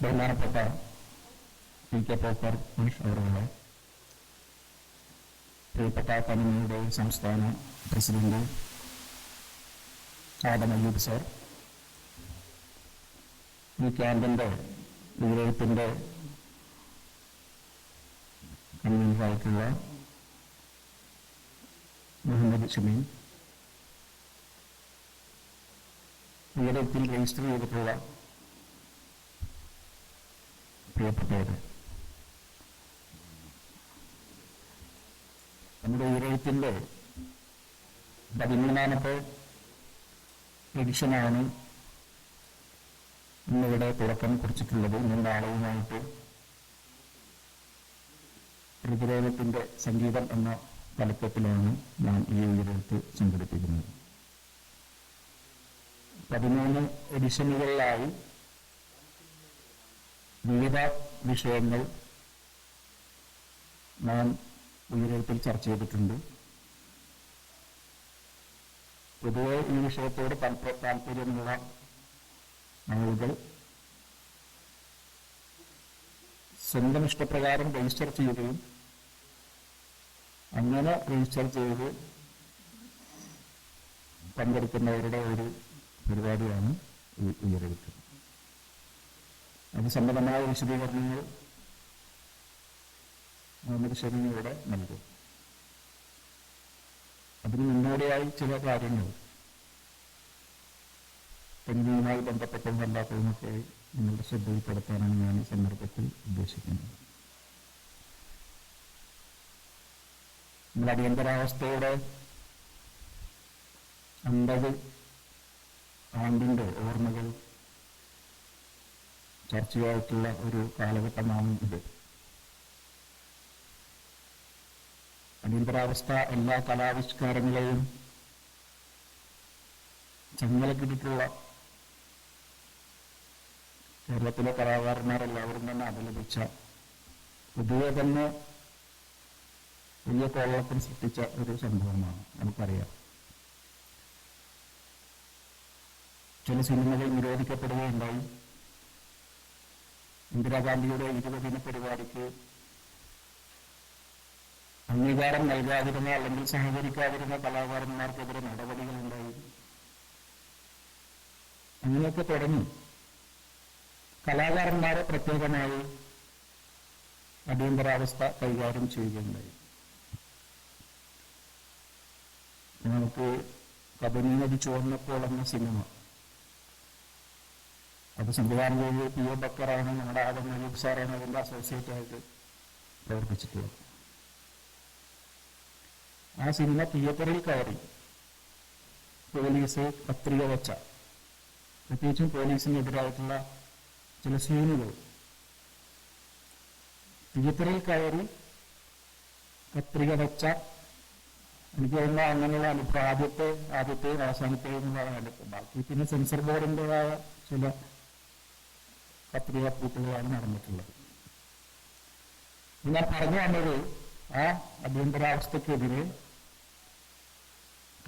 ബഹുമാനപ്പെട്ട P K popper മനുഷ്യ അവരുടെ പ്രിയപ്പെട്ട കമ്പനിയുടെ സംസ്ഥാന പ്രസിഡന്റ് ആദം അയ്യൂബ് സർ ഈ ക്യാമ്പിന്റെ വിജയത്തിന്റെ കൺവീനറായിട്ടുള്ള മുഹമ്മദ് ഷമീൻ വിജയത്തിൽ രജിസ്റ്റർ ചെയ്തിട്ടുള്ള പ്രിയപ്പെട്ടവര് നമ്മുടെ ഈരയത്തിന്റെ പതിമൂന്നാമത്തെ എഡിഷനാണ് ഇന്നിവിടെ തുടക്കം കുറിച്ചിട്ടുള്ളത്. ഇന്നും നാളെയുമായിട്ട് പ്രതിരോധത്തിന്റെ സംഗീതം എന്ന തലക്കത്തിലാണ് ഞാൻ ഈ ഉയരത്ത് സംഘടിപ്പിക്കുന്നത്. പതിമൂന്ന് എഡിഷനുകളിലായി വിവിധ വിഷയങ്ങൾ നാം ഉയരത്തിൽ ചർച്ച ചെയ്തിട്ടുണ്ട്. പൊതുവെ ഈ വിഷയത്തോട് താല്പ- താല്പര്യമുള്ള ആളുകൾ സ്വന്തം ഇഷ്ടപ്രകാരം രജിസ്റ്റർ ചെയ്യുകയും അങ്ങനെ രജിസ്റ്റർ ചെയ്ത് പങ്കെടുക്കുന്നവരുടെ ഒരു പരിപാടിയാണ് ഈ ഉയരെഴുത്ത് അത് സംബന്ധമായ വിശദീകരണങ്ങൾ മുഹമ്മദ് ഷരീഫിലൂടെ നൽകും. അതിന് മുന്നോടിയായി ചില കാര്യങ്ങൾ പെൺകുഞ്ഞുമായി ബന്ധപ്പെട്ടതും അല്ലാത്തതുമൊക്കെ നിങ്ങളുടെ ശ്രദ്ധയിൽപ്പെടുത്താനാണ് ഞാൻ ഈ സന്ദർഭത്തിൽ ഉദ്ദേശിക്കുന്നത്. നമ്മൾ അടിയന്തരാവസ്ഥയുടെ അമ്പത് ആണ്ടിന്റെ ഓർമ്മകൾ ചർച്ചയായിട്ടുള്ള ഒരു കാലഘട്ടമാണ് ഇത്. അടിയന്തരാവസ്ഥ എല്ലാ കലാവിഷ്കാരങ്ങളെയും ചങ്ങലക്കിട്ടിട്ടുള്ള കേരളത്തിലെ കലാകാരന്മാരെല്ലാവരും തന്നെ അപലപിച്ച പൊതുവെ തന്നെ വലിയ കോളത്തിൽ സൃഷ്ടിച്ച ഒരു സംഭവമാണ് നമുക്കറിയാം. ചില സിനിമകൾ നിരോധിക്കപ്പെടുകയുണ്ടായി. ഇന്ദിരാഗാന്ധിയുടെ ഇരുപതിന പരിപാടിക്ക് അംഗീകാരം നൽകാതിരുന്ന അല്ലെങ്കിൽ സഹകരിക്കാതിരുന്ന കലാകാരന്മാർക്കെതിരെ നടപടികൾ ഉണ്ടായി അങ്ങനെയൊക്കെ തുടങ്ങി. കലാകാരന്മാരെ പ്രത്യേകമായി അടിയന്തരാവസ്ഥ കൈകാര്യം ചെയ്യുകയുണ്ടായി. നമുക്ക് കബനി നദി ചുവന്നപ്പോൾ എന്ന സിനിമ അത് സംവിധാനം ചെയ്ത് പി എ ബക്കറാണ് നമ്മുടെ ആദം അയ്യൂബ് സാറാണ് അതിന്റെ അസോസിയേറ്റ് ആയിട്ട് പ്രവർത്തിച്ചിട്ടുള്ളത്. ആ സിനിമ തിയേറ്ററിൽ കയറി. പോലീസ് കത്രിക വെച്ച. പ്രത്യേകിച്ചും പോലീസിനെതിരായിട്ടുള്ള ചില സീനുകൾ തിയേറ്ററിൽ കയറി കത്രിക വെച്ച. എനിക്ക് തോന്നുന്ന അങ്ങനെയുള്ള അനുഭവം ആദ്യത്തെ ആദ്യത്തെയും അവസാനത്തെയും ബാക്കി പിന്നെ സെൻസർ ബോർഡിന്റെതായ ചില കത്രിക പൂട്ടുകളാണ് നടന്നിട്ടുള്ളത്. ഞാൻ പറഞ്ഞു വന്നത് ആ അടിയന്തരാവസ്ഥക്കെതിരെ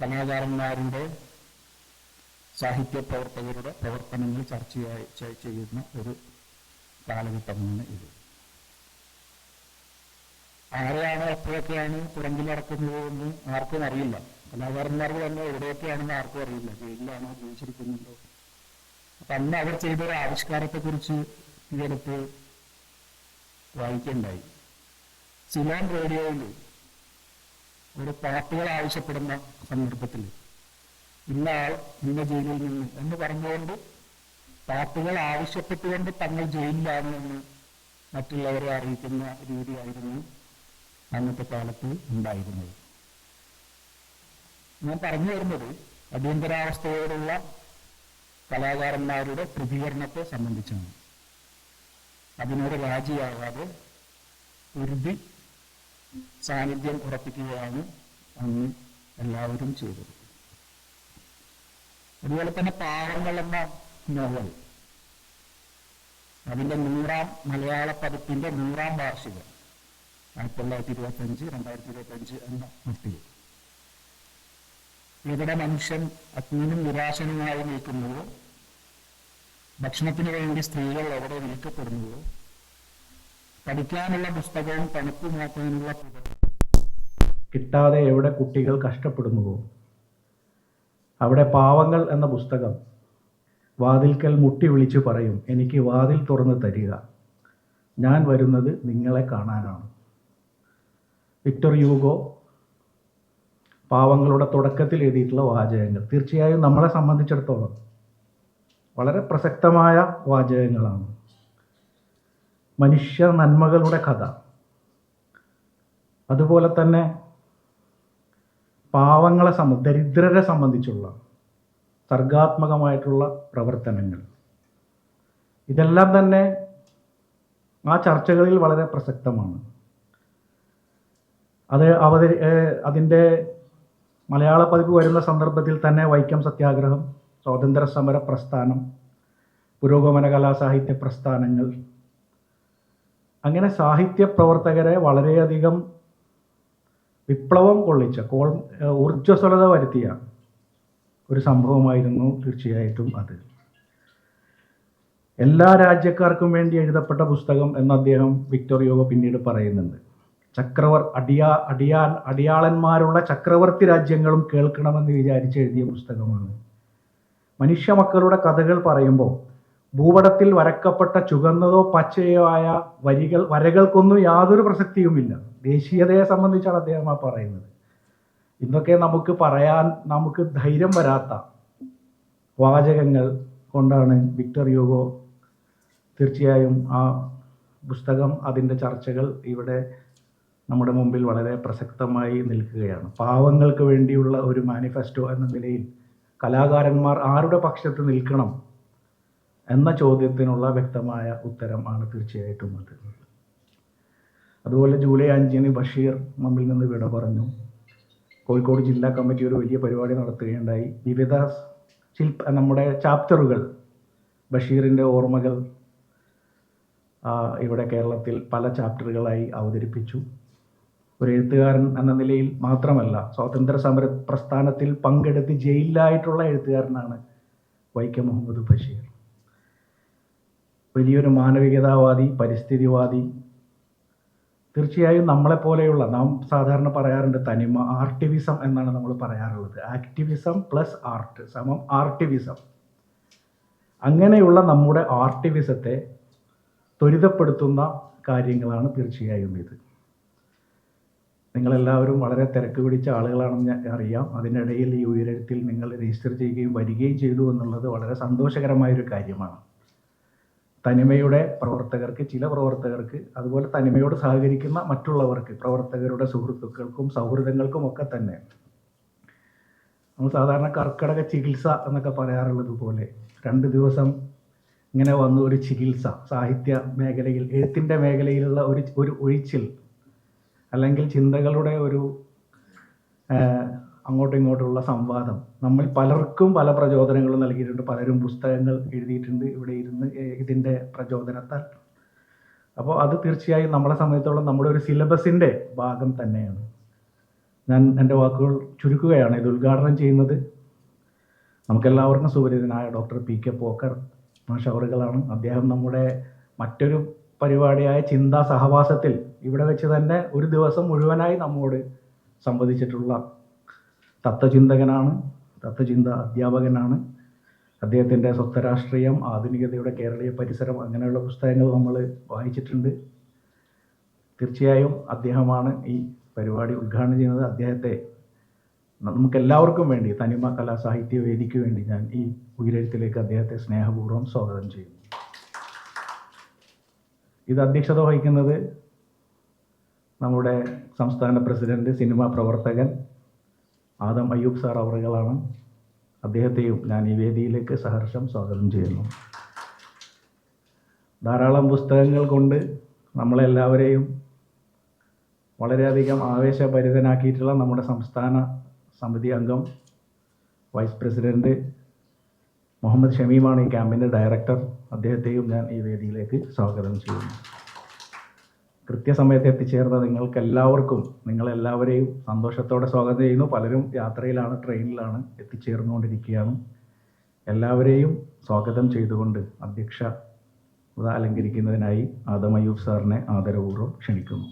കലാകാരന്മാരുടെ സാഹിത്യ പ്രവർത്തകരുടെ പ്രവർത്തനങ്ങൾ ചർച്ചയായി ചെ- ചെയ്യുന്ന ഒരു കാലഘട്ടമാണ് ഇത്. ആരെയാണ് എപ്പോഴൊക്കെയാണ് തുറങ്കിലടക്കുന്നത് എന്ന് ആർക്കും അറിയില്ല. കലാകാരന്മാർക്ക് തന്നെ എവിടെയൊക്കെയാണെന്ന് ആർക്കും അറിയില്ല. ജയിലിലാണോ ജീവിച്ചിരിക്കുന്നുണ്ടോ അപ്പൊ അന്ന് അവർ ചെയ്തൊരു ആവിഷ്കാരത്തെ കുറിച്ച് ഈ അടുത്ത് വായിക്കണ്ടായി. സിലോൺ റേഡിയോയിൽ ഒരു പാട്ടുകൾ ആവശ്യപ്പെടുന്ന സന്ദർഭത്തിൽ ഇന്ന ആൾ ഇന്ന ജയിലിൽ നിന്ന് എന്ന് പറഞ്ഞുകൊണ്ട് പാട്ടുകൾ ആവശ്യപ്പെട്ടുകൊണ്ട് തങ്ങൾ ജയിലിലാണ് എന്ന് മറ്റുള്ളവരെ അറിയിക്കുന്ന രീതിയായിരുന്നു അന്നത്തെ കാലത്ത് ഉണ്ടായിരുന്നത്. ഞാൻ പറഞ്ഞു വരുന്നത് അടിയന്തരാവസ്ഥയോടുള്ള കലാകാരന്മാരുടെ പ്രതികരണത്തെ സംബന്ധിച്ചാണ്. അതിനോട് രാജിയാവാതെ ഉരുതി സാന്നിധ്യം ഉറപ്പിക്കുകയാണ് അന്ന് എല്ലാവരും ചെയ്തത്. അതുപോലെ തന്നെ പാവങ്ങൾ എന്ന നോവൽ. അതിന്റെ നൂറാം മലയാള പതിപ്പിന്റെ നൂറാം വാർഷികം ആയിരത്തി തൊള്ളായിരത്തി ഇരുപത്തി അഞ്ച് രണ്ടായിരത്തി ഇരുപത്തി അഞ്ച് എന്ന മട്ടിൽ ഇവിടെ മനുഷ്യൻ അത്യന്തം നിരാശനുമായി നിൽക്കുന്നുവോ ഭക്ഷണത്തിന് വേണ്ടി സ്ത്രീകൾ എവിടെ വിൽക്കപ്പെടുന്നുവോ പഠിക്കാനുള്ള പുസ്തകവും തണുപ്പുമാക്കാനുള്ള മാറ്റാനുള്ള കിട്ടാതെ എവിടെ കുട്ടികൾ കഷ്ടപ്പെടുന്നുവോ? അവിടെ പാവങ്ങൾ എന്ന പുസ്തകം വാതിൽക്കൽ മുട്ടി വിളിച്ചു പറയും എനിക്ക് വാതിൽ തുറന്ന് തരിക. ഞാൻ വരുന്നത് നിങ്ങളെ കാണാനാണ്. വിക്ടർ യൂഗോ പാവങ്ങളുടെ തുടക്കത്തിൽ എഴുതിയിട്ടുള്ള വാചകങ്ങൾ. തീർച്ചയായും നമ്മളെ സംബന്ധിച്ചിടത്തോളം വളരെ പ്രസക്തമായ വാചകങ്ങളാണ്. മനുഷ്യ നന്മകളുടെ കഥ. അതുപോലെ തന്നെ പാവങ്ങളെ സംബ ദരിദ്രരെ സംബന്ധിച്ചുള്ള സർഗാത്മകമായിട്ടുള്ള പ്രവർത്തനങ്ങൾ. ഇതെല്ലാം തന്നെ ആ ചർച്ചകളിൽ വളരെ പ്രസക്തമാണ്. അത് അവതരി അതിന്റെ മലയാള പതിപ്പ് വരുന്ന സന്ദർഭത്തിൽ തന്നെ വൈക്കം സത്യാഗ്രഹം സ്വാതന്ത്ര്യ സമര പ്രസ്ഥാനം പുരോഗമന കലാസാഹിത്യ പ്രസ്ഥാനങ്ങൾ. അങ്ങനെ സാഹിത്യ പ്രവർത്തകരെ വളരെയധികം വിപ്ലവം കൊള്ളിച്ച കോൾ ഊർജസ്വലത വരുത്തിയ ഒരു സംഭവമായിരുന്നു തീർച്ചയായിട്ടും അത്. എല്ലാ രാജ്യക്കാർക്കും വേണ്ടി എഴുതപ്പെട്ട പുസ്തകം എന്ന് അദ്ദേഹം വിക്ടോർ പിന്നീട് പറയുന്നുണ്ട്. ചക്രവർ അടിയാ അടിയാൽ അടിയാളന്മാരുള്ള ചക്രവർത്തി രാജ്യങ്ങളും കേൾക്കണമെന്ന് വിചാരിച്ച് എഴുതിയ പുസ്തകമാണ്. മനുഷ്യ മക്കളുടെ കഥകൾ പറയുമ്പോൾ ഭൂപടത്തിൽ വരക്കപ്പെട്ട ചുവന്നതോ പച്ചയോ ആയ വരികൾ വരകൾക്കൊന്നും യാതൊരു പ്രസക്തിയുമില്ല. ദേശീയതയെ സംബന്ധിച്ചാണ് അദ്ദേഹം ആ പറയുന്നത്. ഇന്നൊക്കെ നമുക്ക് പറയാൻ നമുക്ക് ധൈര്യം വരാത്ത വാചകങ്ങൾ കൊണ്ടാണ് വിക്ടർ യൂഗോ തീർച്ചയായും ആ പുസ്തകം അതിന്റെ ചർച്ചകൾ ഇവിടെ നമ്മുടെ മുമ്പിൽ വളരെ പ്രസക്തമായി നിൽക്കുകയാണ്. പാവങ്ങൾക്ക് വേണ്ടിയുള്ള ഒരു മാനിഫെസ്റ്റോ എന്ന നിലയിൽ കലാകാരന്മാർ ആരുടെ പക്ഷത്ത് നിൽക്കണം എന്ന ചോദ്യത്തിനുള്ള വ്യക്തമായ ഉത്തരം ആണ് തീർച്ചയായിട്ടും അത്. അതുപോലെ ജൂലൈ അഞ്ചിന് ബഷീർ നമ്മിൽ നിന്ന് വിട പറഞ്ഞു. കോഴിക്കോട് ജില്ലാ കമ്മിറ്റി ഒരു വലിയ പരിപാടി നടത്തുകയുണ്ടായി. വിവിധ ശില്പ നമ്മുടെ ചാപ്റ്ററുകൾ ബഷീറിന്റെ ഓർമ്മകൾ ഇവിടെ കേരളത്തിൽ പല ചാപ്റ്ററുകളായി അവതരിപ്പിച്ചു. ഒരു എഴുത്തുകാരൻ എന്ന നിലയിൽ മാത്രമല്ല സ്വാതന്ത്ര്യ സമര പ്രസ്ഥാനത്തിൽ പങ്കെടുത്ത് ജയിലിലായിട്ടുള്ള എഴുത്തുകാരനാണ് വൈക്കം മുഹമ്മദ് ബഷീർ. വലിയൊരു മാനവികതാവാദി പരിസ്ഥിതിവാദി. തീർച്ചയായും നമ്മളെപ്പോലെയുള്ള നാം സാധാരണ പറയാറുണ്ട് തനിമ ആർട്ടിവിസം എന്നാണ് നമ്മൾ പറയാറുള്ളത്. ആക്ടിവിസം പ്ലസ് ആർട്ട് സമം ആർട്ടിവിസം. അങ്ങനെയുള്ള നമ്മുടെ ആർട്ടിവിസത്തെ ത്വരിതപ്പെടുത്തുന്ന കാര്യങ്ങളാണ് തീർച്ചയായും ഇത്. നിങ്ങളെല്ലാവരും വളരെ തിരക്ക് പിടിച്ച ആളുകളാണെന്ന് ഞാൻ അറിയാം. അതിനിടയിൽ ഈ ഉയരത്തിൽ നിങ്ങൾ രജിസ്റ്റർ ചെയ്യുകയും വരികയും ചെയ്തു എന്നുള്ളത് വളരെ സന്തോഷകരമായൊരു കാര്യമാണ്. തനിമയുടെ പ്രവർത്തകർക്ക് ചില പ്രവർത്തകർക്ക് അതുപോലെ തനിമയോട് സഹകരിക്കുന്ന മറ്റുള്ളവർക്ക് പ്രവർത്തകരുടെ സുഹൃത്തുക്കൾക്കും സൗഹൃദങ്ങൾക്കും ഒക്കെ തന്നെ. നമ്മൾ സാധാരണ കർക്കിടക ചികിത്സ എന്നൊക്കെ പറയാറുള്ളത് പോലെ രണ്ട് ദിവസം ഇങ്ങനെ വന്ന ഒരു ചികിത്സ സാഹിത്യ മേഖലയിൽ എഴുത്തിന്റെ മേഖലയിലുള്ള ഒരു ഒരു ഒഴിച്ചിൽ അല്ലെങ്കിൽ ചിന്തകളുടെ ഒരു അങ്ങോട്ടും ഇങ്ങോട്ടുമുള്ള സംവാദം. നമ്മൾ പലർക്കും പല പ്രചോദനങ്ങളും നൽകിയിട്ടുണ്ട്. പലരും പുസ്തകങ്ങൾ എഴുതിയിട്ടുണ്ട്. ഇവിടെ ഇരുന്ന് ഇതിന്റെ പ്രചോദനത്താൽ. അപ്പോൾ അത് തീർച്ചയായും നമ്മളെ സംബന്ധിച്ചോളം നമ്മുടെ ഒരു സിലബസിന്റെ ഭാഗം തന്നെയാണ്. ഞാൻ എന്റെ വാക്കുകൾ ചുരുക്കുകയാണ്. ഇത് ഉദ്ഘാടനം ചെയ്യുന്നത് നമുക്കെല്ലാവർക്കും സുപരിതനായ ഡോക്ടർ പി കെ പോക്കർ മാഷവറുകളാണ്. അദ്ദേഹം നമ്മുടെ മറ്റൊരു പരിപാടിയായ ചിന്താ സഹവാസത്തിൽ ഇവിടെ വെച്ച് തന്നെ ഒരു ദിവസം മുഴുവനായി നമ്മോട് സംവദിച്ചിട്ടുള്ള തത്വചിന്തകനാണ് തത്വചിന്ത അധ്യാപകനാണ്. അദ്ദേഹത്തിന്റെ സ്വത്വരാഷ്ട്രീയം ആധുനികതയുടെ കേരളീയ പരിസരം അങ്ങനെയുള്ള പുസ്തകങ്ങൾ നമ്മൾ വായിച്ചിട്ടുണ്ട്. തീർച്ചയായും അദ്ദേഹമാണ് ഈ പരിപാടി ഉദ്ഘാടനം ചെയ്യുന്നത്. അദ്ദേഹത്തെ നമുക്ക് എല്ലാവർക്കും വേണ്ടി തനിമ കലാ സാഹിത്യ വേദിക്ക് വേണ്ടി ഞാൻ ഈ ഉയരെഴുത്തിലേക്ക് അദ്ദേഹത്തെ സ്നേഹപൂർവം സ്വാഗതം ചെയ്യുന്നു. ഇത് അധ്യക്ഷത വഹിക്കുന്നത് നമ്മുടെ സംസ്ഥാന പ്രസിഡന്റ് സിനിമാ പ്രവർത്തകൻ ആദം അയ്യൂബ് സാർ അവറുകളാണ്. അദ്ദേഹത്തെയും ഞാൻ ഈ വേദിയിലേക്ക് സഹർഷം സ്വാഗതം ചെയ്യുന്നു. ധാരാളം പുസ്തകങ്ങൾ കൊണ്ട് നമ്മളെല്ലാവരെയും വളരെയധികം ആവേശഭരിതനാക്കിയിട്ടുള്ള നമ്മുടെ സംസ്ഥാന സമിതി അംഗം വൈസ് പ്രസിഡന്റ് മുഹമ്മദ് ഷമീമാണ് ഈ ക്യാമ്പിന്റെ ഡയറക്ടർ. അദ്ദേഹത്തെയും ഞാൻ ഈ വേദിയിലേക്ക് സ്വാഗതം ചെയ്യുന്നു. കൃത്യസമയത്ത് എത്തിച്ചേർന്ന നിങ്ങൾക്ക് എല്ലാവർക്കും നിങ്ങളെല്ലാവരെയും സന്തോഷത്തോടെ സ്വാഗതം ചെയ്യുന്നു. പലരും യാത്രയിലാണ് ട്രെയിനിലാണ് എത്തിച്ചേർന്നുകൊണ്ടിരിക്കുകയാണ്. എല്ലാവരെയും സ്വാഗതം ചെയ്തുകൊണ്ട് അധ്യക്ഷ അലങ്കരിക്കുന്നതിനായി ആദം അയ്യൂബ് സാറിനെ ആദരപൂർവം ക്ഷണിക്കുന്നു.